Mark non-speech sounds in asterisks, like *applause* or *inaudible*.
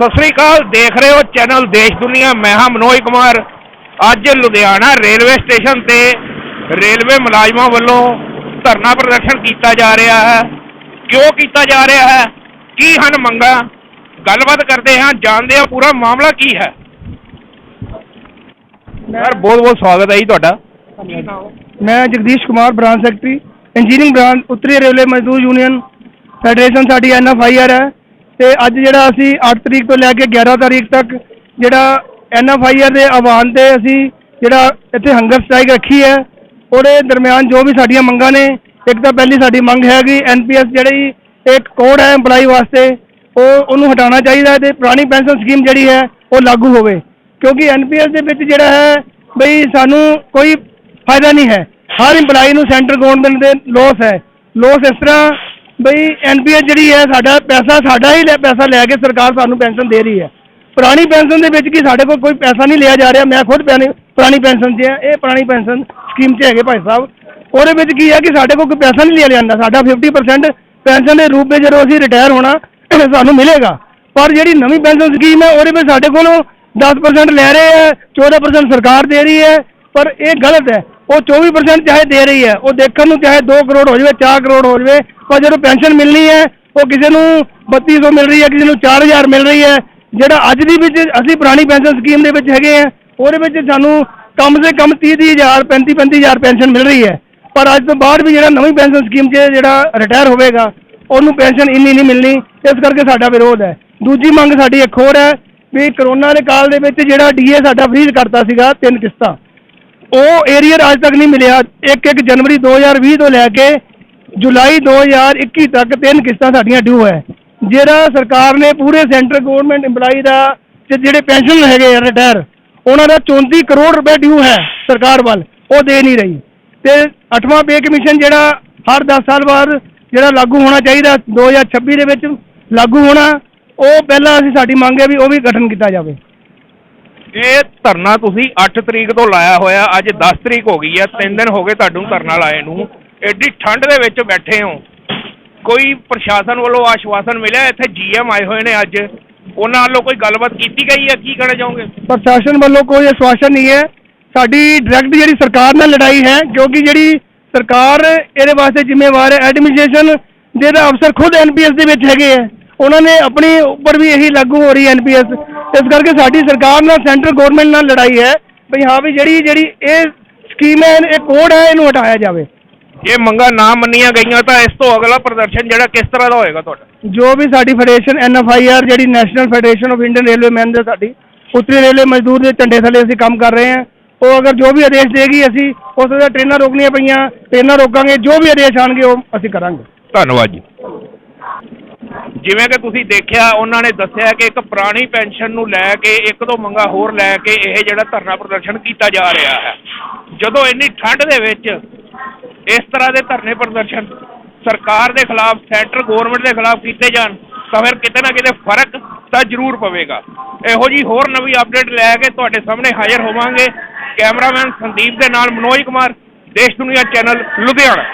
ਸਤਿ ਸ੍ਰੀ ਅਕਾਲ ਦੇਖ ਰਹੇ ਹੋ ਚੈਨਲ ਦੇਸ਼ ਦੁਨੀਆ। ਮੈਂ ਹਾਂ ਮਨੋਜ ਕੁਮਾਰ। ਅੱਜ ਲੁਧਿਆਣਾ ਰੇਲਵੇ ਸਟੇਸ਼ਨ ਤੇ ਰੇਲਵੇ ਮੁਲਾਜ਼ਮਾਂ ਵੱਲੋਂ ਧਰਨਾ ਪ੍ਰਦਰਸ਼ਨ ਕੀਤਾ ਜਾ ਰਿਹਾ ਹੈ। ਕਿਉਂ ਕੀਤਾ ਜਾ ਰਿਹਾ ਹੈ? ਕੀ ਹਨ ਮੰਗਾਂ? ਗੱਲਬਾਤ ਕਰਦੇ ਹਾਂ ਜਾਣਦੇ ਹਾਂ ਪੂਰਾ ਮਾਮਲਾ ਕੀ ਹੈ। ਸਰ ਬਹੁਤ ਬਹੁਤ ਸਵਾਗਤ ਹੈ ਜੀ ਤੁਹਾਡਾ। ਮੈਂ Jagdish Kumar branch secretary. Engineering branch ਉੱਤਰੀ ਰੇਲਵੇ ਮਜ਼ਦੂਰ ਯੂਨੀਅਨ ਫੈਡਰੇਸ਼ਨ ਸਾਡੀ ਐਨਐਫਆਈਆਰ ਹੈ। ਤੇ ਅੱਜ ਜਿਹੜਾ ਅਸੀਂ 8 ਤਰੀਕ ਤੋਂ ਲੈ ਕੇ 11 ਤਾਰੀਖ ਤੱਕ ਜਿਹੜਾ ਐਨਐਫਆਈਆਰ ਦੇ ਆਹਵਾਨ ਤੇ ਅਸੀਂ ਜਿਹੜਾ ਇੱਥੇ ਹੰਗਰ ਸਟ੍ਰਾਈਕ ਰੱਖੀ ਹੈ, ਉਹਦੇ ਦਰਮਿਆਨ ਜੋ ਵੀ ਸਾਡੀਆਂ ਮੰਗਾਂ ਨੇ, ਇੱਕ ਤਾਂ ਪਹਿਲੀ ਸਾਡੀ ਮੰਗ ਹੈ ਹੈਗੀ ਐਨਪੀਐਸ ਜਿਹੜੀ ਇੱਕ ਕੋਡ ਹੈ EMPLOYEE ਵਾਸਤੇ, ਉਹ ਉਹਨੂੰ ਹਟਾਉਣਾ ਚਾਹੀਦਾ ਹੈ ਤੇ ਪੁਰਾਣੀ ਪੈਨਸ਼ਨ ਸਕੀਮ ਜਿਹੜੀ ਹੈ, ਉਹ ਲਾਗੂ ਹੋਵੇ। ਕਿਉਂਕਿ ਐਨਪੀਐਸ ਦੇ ਵਿੱਚ ਜਿਹੜਾ ਹੈ ਬਈ ਸਾਨੂੰ ਕੋਈ ਫਾਇਦਾ ਨਹੀਂ ਹੈ। ਹਰ EMPLOYEE ਨੂੰ ਸੈਂਟਰ ਗਵਰਨਮੈਂਟ ਦੇ ਲੋਸ ਹੈ। ਲੋਸ ਇਸ ਤਰ੍ਹਾਂ ਬਈ ਐਨਪੀਐਸ ਜਿਹੜੀ ਹੈ ਸਾਡਾ ਪੈਸਾ ਸਾਡਾ ਹੀ ਲੈ ਪੈਸਾ ਲੈ ਕੇ ਸਰਕਾਰ ਸਾਨੂੰ ਪੈਨਸ਼ਨ ਦੇ ਰਹੀ ਹੈ। ਪੁਰਾਣੀ ਪੈਨਸ਼ਨ ਦੇ ਵਿੱਚ ਕੀ ਸਾਡੇ ਕੋਲ ਕੋਈ ਪੈਸਾ ਨਹੀਂ ਲਿਆ ਜਾ ਰਿਹਾ। ਮੈਂ ਖੁਦ ਪੈਣੀ ਪੁਰਾਣੀ ਪੈਨਸ਼ਨ 'ਚ ਹੈ। ਇਹ ਪੁਰਾਣੀ ਪੈਨਸ਼ਨ ਸਕੀਮ 'ਚ ਹੈਗੇ ਭਾਈ ਸਾਹਿਬ। ਉਹਦੇ ਵਿੱਚ ਕੀ ਹੈ ਕਿ ਸਾਡੇ ਕੋਲ ਕੋਈ ਪੈਸਾ ਨਹੀਂ ਲਿਆ ਜਾਂਦਾ। ਸਾਡਾ 50% ਪੈਨਸ਼ਨ ਦੇ ਰੂਪ ਵਿੱਚ ਜਦੋਂ ਅਸੀਂ ਰਿਟਾਇਰ ਹੋਣਾ, *coughs* ਸਾਨੂੰ ਮਿਲੇਗਾ। ਪਰ ਜਿਹੜੀ ਨਵੀਂ ਪੈਨਸ਼ਨ ਸਕੀਮ ਹੈ, ਉਹਦੇ ਵਿੱਚ ਸਾਡੇ ਕੋਲੋਂ 10% ਲੈ ਰਹੇ ਹੈ 14% ਸਰਕਾਰ ਦੇ ਰਹੀ ਹੈ। ਪਰ ਇਹ ਗਲਤ ਹੈ। ਉਹ 24% ਚਾਹੇ ਦੇ ਰਹੀ ਹੈ। ਉਹ ਦੇਖਣ ਨੂੰ ਚਾਹੇ 2 ਕਰੋੜ ਹੋ ਜਾਵੇ 4 ਕਰੋੜ ਹੋ ਜਾਵੇ ਪਰ ਜਦੋਂ ਪੈਨਸ਼ਨ ਮਿਲਣੀ ਹੈ, ਉਹ ਕਿਸੇ ਨੂੰ 3200 ਮਿਲ ਰਹੀ ਹੈ, ਕਿਸੇ ਨੂੰ 4000 ਮਿਲ ਰਹੀ ਹੈ। ਜਿਹੜਾ ਅੱਜ ਦੀ ਵਿੱਚ ਅਸੀਂ ਪੁਰਾਣੀ ਪੈਨਸ਼ਨ ਸਕੀਮ ਦੇ ਵਿੱਚ ਹੈਗੇ ਆ ਉਹਦੇ ਵਿੱਚ ਸਾਨੂੰ ਕਮ ਸੇ ਕਮ 30000 35 35000 ਪੈਨਸ਼ਨ ਮਿਲ ਰਹੀ ਹੈ। ਪਰ ਅੱਜ ਤੋਂ ਬਾਅਦ ਵੀ ਜਿਹੜਾ ਨਵੀਂ ਪੈਨਸ਼ਨ ਸਕੀਮ 'ਚ ਜਿਹੜਾ ਰਿਟਾਇਰ ਹੋਵੇਗਾ, ਉਹਨੂੰ ਪੈਨਸ਼ਨ ਇੰਨੀ ਨਹੀਂ ਮਿਲਣੀ, ਇਸ ਕਰਕੇ ਸਾਡਾ ਵਿਰੋਧ ਹੈ। ਦੂਜੀ ਮੰਗ ਸਾਡੀ ਇੱਕ ਹੋਰ ਹੈ ਵੀ ਕਰੋਨਾ ਦੇ ਕਾਲ ਦੇ ਵਿੱਚ ਜਿਹੜਾ ਡੀਏ ਸਾਡਾ ਫ੍ਰੀਜ਼ ਕਰਤਾ ਸੀਗਾ, ਤਿੰਨ ਕਿਸ਼ਤਾਂ, ਉਹ ਏਰੀਅਰ ਅੱਜ ਤੱਕ ਨਹੀਂ ਮਿਲਿਆ। ਇੱਕ ਇੱਕ ਜਨਵਰੀ 2020 ਤੋਂ ਲੈ ਕੇ ਜੁਲਾਈ 2021 ਤੱਕ ਤਿੰਨ ਕਿਸ਼ਤਾਂ ਸਾਡੀਆਂ ਡਿਊ ਹੈ। ਜਿਹੜਾ ਸਰਕਾਰ ਨੇ ਪੂਰੇ ਸੈਂਟਰ ਗਵਰਨਮੈਂਟ EMPLOYEE ਦਾ ਤੇ ਜਿਹੜੇ ਪੈਨਸ਼ਨ ਹੈਗੇ ਆ ਰਿਟਾਇਰ ਉਹਨਾਂ ਦਾ 34 ਕਰੋੜ ਰੁਪਏ ਡਿਊ ਹੈ ਸਰਕਾਰ ਵੱਲ, ਉਹ ਦੇ ਨਹੀਂ ਰਹੀ। ਤੇ ਅੱਠਵਾਂ ਪੇ ਕਮਿਸ਼ਨ ਜਿਹੜਾ ਹਰ 10 ਸਾਲ ਬਾਅਦ ਜਿਹੜਾ ਲਾਗੂ ਹੋਣਾ ਚਾਹੀਦਾ 2026 ਦੇ ਵਿੱਚ ਲਾਗੂ ਹੋਣਾ, ਉਹ ਪਹਿਲਾਂ ਅਸੀਂ ਸਾਡੀ ਮੰਗ ਹੈ ਵੀ ਉਹ ਵੀ ਗਠਨ ਕੀਤਾ ਜਾਵੇ। ਇਹ ਧਰਨਾ ਤੁਸੀਂ 8 ਤਰੀਕ ਤੋਂ ਲਾਇਆ ਹੋਇਆ, ਅੱਜ 10 ਤਰੀਕ ਹੋ ਗਈ ਹੈ 3 ਦਿਨ ਹੋ ਗਏ ਤੁਹਾਨੂੰ ਧਰਨਾ ਲਾਏ ਨੂੰ। ਐਡੀ ਠੰਡ ਦੇ ਵਿੱਚ ਬੈਠੇ ਹੋ। ਕੋਈ ਪ੍ਰਸ਼ਾਸਨ ਵੱਲੋਂ ਆਸ਼ਵਾਸਨ ਮਿਲਿਆ? ਇੱਥੇ ਜੀਐਮ ਆਏ ਹੋਏ ਨੇ ਅੱਜ। ਉਹਨਾਂ ਵੱਲੋਂ ਕੋਈ ਗੱਲਬਾਤ ਕੀਤੀ ਗਈ ਹੈ? ਕੀ ਕਹਿਣਾ ਚਾਹੋਗੇ? ਪ੍ਰਸ਼ਾਸਨ ਵੱਲੋਂ ਕੋਈ ਆਸ਼ਵਾਸਨ ਨਹੀਂ ਹੈ। ਸਾਡੀ ਡਾਇਰੈਕਟ ਜਿਹੜੀ ਸਰਕਾਰ ਨਾਲ ਲੜਾਈ ਹੈ, ਕਿਉਂਕਿ ਜਿਹੜੀ ਸਰਕਾਰ ਇਹਦੇ ਵਾਸਤੇ ਜ਼ਿੰਮੇਵਾਰ ਹੈ। ਐਡਮਿਨਿਸਟ੍ਰੇਸ਼ਨ ਜਿਹਦਾ ਅਫਸਰ ਖੁਦ ਐਨਪੀਐਸ ਦੇ ਵਿੱਚ ਹੈਗੇ ਹੈ। ਉਹਨਾਂ ਨੇ ਆਪਣੇ ਉੱਪਰ ਵੀ ਇਹੀ ਲਾਗੂ ਹੋ ਰਹੀ ਹੈ ਐਨਪੀਐਸ ਇਸ ਕਰਕੇ ਸਾਡੀ ਸਰਕਾਰ ਨਾਲ, ਸੈਂਟਰ ਗਵਰਨਮੈਂਟ ਨਾਲ ਲੜਾਈ ਹੈ। ਵੀ ਹਾਂ ਵੀ ਜਿਹੜੀ ਜਿਹੜੀ ਇਹ ਸਕੀਮ ਹੈ, ਇਹ ਕੋਡ ਹੈ, ਇਹਨੂੰ ਹਟਾਇਆ ਜਾਵੇ। ਜੇ ਮੰਗਾਂ ਨਾ ਮੰਨੀਆਂ ਗਈਆਂ ਤਾਂ ਇਸ ਤੋਂ ਅਗਲਾ ਪ੍ਰਦਰਸ਼ਨ ਜਿਹੜਾ ਕਿਸ ਤਰ੍ਹਾਂ ਦਾ ਹੋਏਗਾ ਤੁਹਾਡਾ? ਜੋ ਵੀ ਸਾਡੀ ਫੈਡਰੇਸ਼ਨ ਐਨਐਫਆਈਆਰ ਜਿਹੜੀ national federation of Indian railwaymen ਦੇ ਸਾਡੀ ਉੱਤਰੀ ਰੇਲਵੇ ਮਜ਼ਦੂਰ ਦੇ ਝੰਡੇ ਥੱਲੇ ਅਸੀਂ ਕੰਮ ਕਰ ਰਹੇ ਹਾਂ। ਉਹ ਅਗਰ ਜੋ ਵੀ ਆਦੇਸ਼ ਦੇਗੀ ਅਸੀਂ ਉਸ ਦਾ ਟ੍ਰੇਨਾਂ ਰੋਕਣੀਆਂ ਪਈਆਂ ਟ੍ਰੇਨਾਂ ਰੋਕਾਂਗੇ ਜੋ ਵੀ ਆਦੇਸ਼ ਆਣਗੇ ਉਹ ਅਸੀਂ ਕਰਾਂਗੇ। ਧੰਨਵਾਦ ਜੀ। ਜਿਵੇਂ ਕਿ ਤੁਸੀਂ ਦੇਖਿਆ ਉਹਨਾਂ ਨੇ ਦੱਸਿਆ ਕਿ ਇੱਕ ਪੁਰਾਣੀ ਪੈਨਸ਼ਨ ਨੂੰ ਲੈ ਕੇ ਇੱਕ ਦੋ ਮੰਗਾ ਹੋਰ ਲੈ ਕੇ ਇਹ ਜਿਹੜਾ ਧਰਨਾ ਪ੍ਰਦਰਸ਼ਨ ਕੀਤਾ ਜਾ ਰਿਹਾ ਹੈ। ਜਦੋਂ ਇੰਨੀ ਠੰਡ ਦੇ ਵਿੱਚ ਇਸ ਤਰ੍ਹਾਂ ਦੇ ਧਰਨੇ ਪ੍ਰਦਰਸ਼ਨ ਸਰਕਾਰ ਦੇ ਖਿਲਾਫ, ਸੈਂਟਰ ਗਵਰਨਮੈਂਟ ਦੇ ਖਿਲਾਫ ਕੀਤੇ ਜਾਣ, ਤਾਂ ਫਿਰ ਕਿਤੇ ਨਾ ਕਿਤੇ ਫ਼ਰਕ ਤਾਂ ਜ਼ਰੂਰ ਪਵੇਗਾ। ਇਹੋ ਜੀ ਹੋਰ ਨਵੀਂ ਅਪਡੇਟ ਲੈ ਕੇ ਤੁਹਾਡੇ ਸਾਹਮਣੇ ਹਾਜ਼ਰ ਹੋਵਾਂਗੇ। ਕੈਮਰਾਮੈਨ ਸੰਦੀਪ ਦੇ ਨਾਲ ਮਨੋਜ ਕੁਮਾਰ, ਦੇਸ਼ ਦੁਨੀਆ ਚੈਨਲ ਲੁਧਿਆਣਾ।